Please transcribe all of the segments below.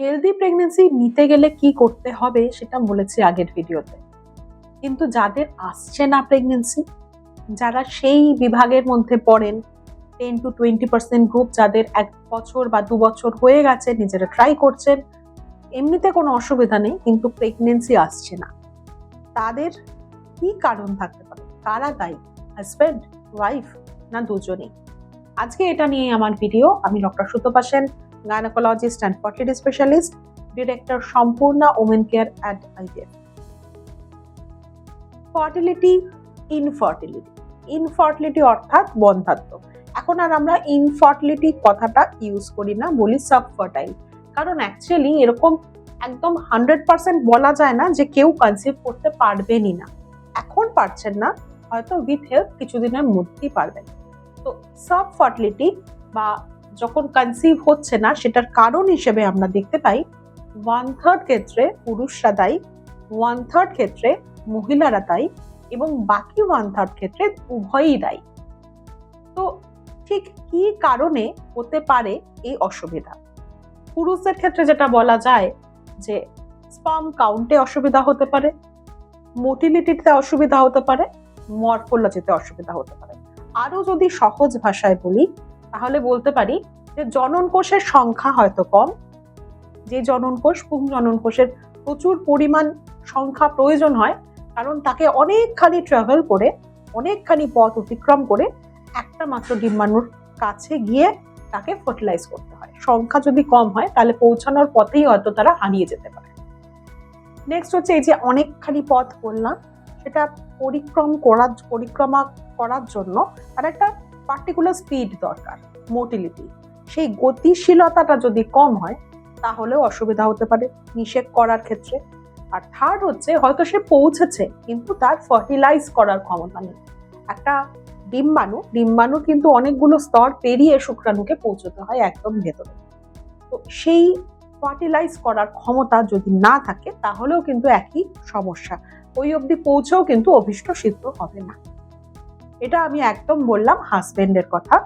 Healthy pregnancy নিতে গেলে কি করতে হবে সেটা বলেছি আগের ভিডিওতে। কিন্তু যাদের আসছে না প্রেগনেন্সি যারা সেই বিভাগের মধ্যে পড়েন ten to twenty percent group যাদের এক বছর বা দু বছর হয়ে গেছে, নিজেরা ট্রাই করছেন, এমনিতে কোনো অসুবিধা নেই, কিন্তু প্রেগনেন্সি আসছে না। তাদের কি কারণ থাকতে পারে? কারা দায়ী? হাজব্যান্ড ওয়াইফ না দুজনেই? আজকে এটা নিয়ে আমার ভিডিও। আমি doctor Sutapa Sen. Gynaecologist and fertility specialist director Sampurna women care at IVF fertility infertility infertility অর্থাৎ বন্ধাত্ম। এখন আর আমরা ইনফার্টিলিটি কথাটা ইউজ করি না, বলি সাবফার্টাইল কারণ অ্যাকচুয়ালি এরকম একদম হান্ড্রেড পার্সেন্ট বলা যায় না যে কেউ কনসিভ করতে পারবেনই না। এখন পারছেন না, হয়তো উইথ হেল্প কিছুদিনের মধ্যেই পারবেন। তো সাব ফার্টিলিটি বা যখন কনসিভ হচ্ছে না, সেটার কারণ হিসেবে আমরা দেখতে পাই ওয়ান থার্ড ক্ষেত্রে পুরুষরা দায়ী ওয়ান থার্ড ক্ষেত্রে মহিলারা দায়ী এবং বাকি ওয়ান থার্ড ক্ষেত্রে উভয়ই দায়ী। তো ঠিক কি কারণে হতে পারে এই অসুবিধা? পুরুষদের ক্ষেত্রে যেটা বলা যায় যে স্পাম কাউন্টে অসুবিধা হতে পারে মোটিলিটিতে অসুবিধা হতে পারে মরফোলজিতে অসুবিধা হতে পারে। আরও যদি সহজ ভাষায় বলি তাহলে বলতে পারি যে জনন কোষের সংখ্যা হয়তো কম। যে জনন কোষ পুং জনন কোষের প্রচুর পরিমাণ সংখ্যা প্রয়োজন হয়, কারণ তাকে অনেকখানি ট্রাভেল করে, অনেকখানি পথ অতিক্রম করে একটা মাত্র ডিম্বাণুর কাছে গিয়ে তাকে ফার্টিলাইজ করতে হয়। সংখ্যা যদি কম হয়, তাহলে পৌঁছানোর পথেই হয়তো তারা হারিয়ে যেতে পারে। নেক্সট হচ্ছে এই যে অনেকখানি পথ বললাম, সেটা পরিক্রম করার, পরিক্রমা করার জন্য তার একটা পার্টিকুলার স্পিড দরকার মোটিলিটি সেই গতিশীলতাটা যদি কম হয়, তাহলেও অসুবিধা হতে পারে নিষেক করার ক্ষেত্রে। আর থার্ড হচ্ছে, হয়তো সে পৌঁছেছে, কিন্তু তার ফার্টিলাইজ করার ক্ষমতা নেই। একটা ডিম্বাণু ডিম্বাণু কিন্তু অনেকগুলো স্তর পেরিয়ে শুক্রাণুকে পৌঁছতে হয় একদম ভেতরে। তো সেই ফার্টিলাইজ করার ক্ষমতা যদি না থাকে, তাহলেও কিন্তু একই সমস্যা। ওই অবধি পৌঁছেও কিন্তু অভিষ্ট সিদ্ধ হবে না। এটা আমি একদম বললাম হাজবেন্ডের কথা।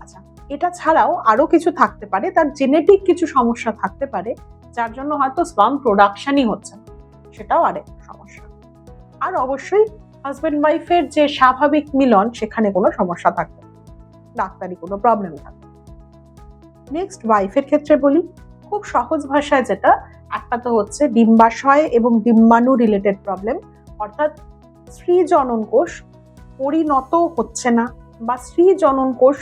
আচ্ছা এটা ছাড়াও আরও কিছু থাকতে পারে, তার জেনেটিক কিছু সমস্যা থাকতে পারে, যার জন্য হয়তো স্পাম প্রোডাকশনই হচ্ছে না। সেটাও আরেক সমস্যা। আর অবশ্যই হাজব্যান্ড ওয়াইফের যে স্বাভাবিক মিলন, সেখানে কোনো সমস্যা থাকবে। ডাক্তারি কোনো প্রবলেম থাকবে নেক্সট ওয়াইফের ক্ষেত্রে বলি, খুব সহজ ভাষায় যেটা, একটা তো হচ্ছে ডিম্বাশয় এবং ডিম্বাণু রিলেটেড প্রবলেম অর্থাৎ স্ত্রী জনন কোষ পরিণত হচ্ছে না বা স্ত্রী জনন কোষ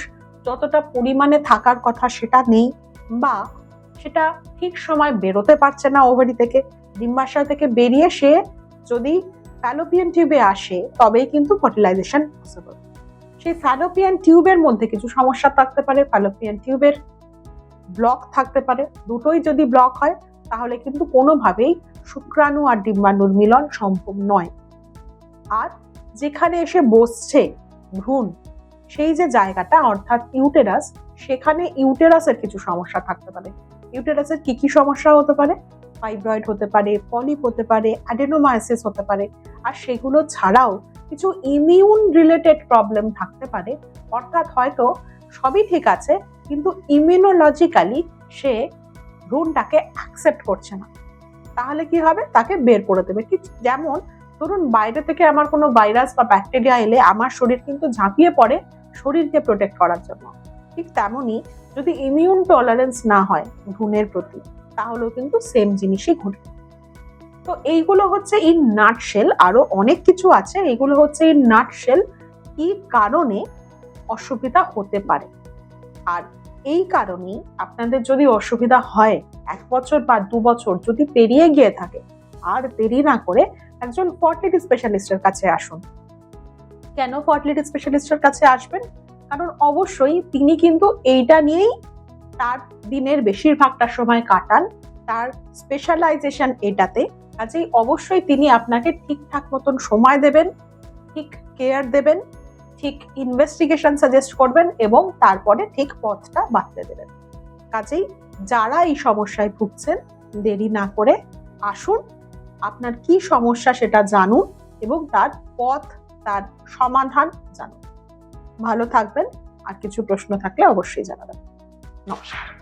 যতটা পরিমাণে থাকার কথা সেটা নেই বা সেটা ঠিক সময় বেরোতে পারছে না ওভারি থেকে ডিম্বাশয় থেকে বেরিয়ে সে যদি ফ্যালোপিয়ান টিউবে আসে, তবেই কিন্তু ফার্টিলাইজেশন পসিবল সেই ফ্যালোপিয়ান টিউবের মধ্যে কিছু সমস্যা থাকতে পারে ফ্যালোপিয়ান টিউবের ব্লক থাকতে পারে। দুটোই যদি ব্লক হয়, তাহলে কিন্তু কোনোভাবেই শুক্রাণু আর ডিম্বাণুর মিলন সম্ভব নয়। আর যেখানে এসে বসছে ভ্রূণ, সেই যে জায়গাটা, অর্থাৎ ইউটেরাস, সেখানে ইউটেরাসের কিছু সমস্যা থাকতে পারে। ইউটেরাসের কি কি সমস্যা হতে পারে? ফাইব্রয়েড হতে পারে, পলিপ হতে পারে, অ্যাডেনোমাইসিস হতে পারে। আর সেগুলো ছাড়াও কিছু ইমিউন রিলেটেড প্রবলেম থাকতে পারে। অর্থাৎ হয়তো সবই ঠিক আছে, কিন্তু ইমিউনোলজিক্যালি সে ভ্রূণটাকে অ্যাকসেপ্ট করছে না। তাহলে কি হবে? তাকে বের করে দেবে। যেমন ধরুন বাইরে থেকে আমার কোনো ভাইরাস বা ব্যাকটেরিয়া এলে আমার শরীর কিন্তু ঝাঁপিয়ে পড়ে শরীরকে প্রোটেক্ট করার জন্য। ঠিক তেমনই যদি ইমিউন টলারেন্স না হয় ভ্রূণের প্রতি, তাহলেও কিন্তু সেম জিনিসই ঘটবে। তো এইগুলো হচ্ছে ইন নাটশেল আরও অনেক কিছু আছে। এইগুলো হচ্ছে ইন নাটশেল কি কারণে অসুবিধা হতে পারে। আর এই কারণেই আপনাদের যদি অসুবিধা হয়, এক বছর বা দু বছর যদি পেরিয়ে গিয়ে থাকে, আর দেরি না করে একজন ফার্টিলিটি স্পেশালিস্টের কাছে আসুন। কেন ফার্টিলিটি স্পেশালিস্টের কাছে আসবেন? কারণ অবশ্যই তিনি কিন্তু এইটা নিয়েই তার দিনের বেশিরভাগটা সময় কাটান, তার স্পেশালাইজেশন এটাতে। কাজেই অবশ্যই তিনি আপনাকে ঠিকঠাক মতন সময় দেবেন, ঠিক কেয়ার দেবেন, ঠিক ইনভেস্টিগেশন সাজেস্ট করবেন এবং তারপরে ঠিক পথটা বাতলে দেবেন। কাজেই যারা এই সমস্যায় ভুগছেন, দেরি না করে আসুন আপনার কি সমস্যা সেটা জানুন এবং তার পথ, তার সমাধান জানুন। ভালো থাকবেন, আর কিছু প্রশ্ন থাকলে অবশ্যই জানাবেন। নমস্কার।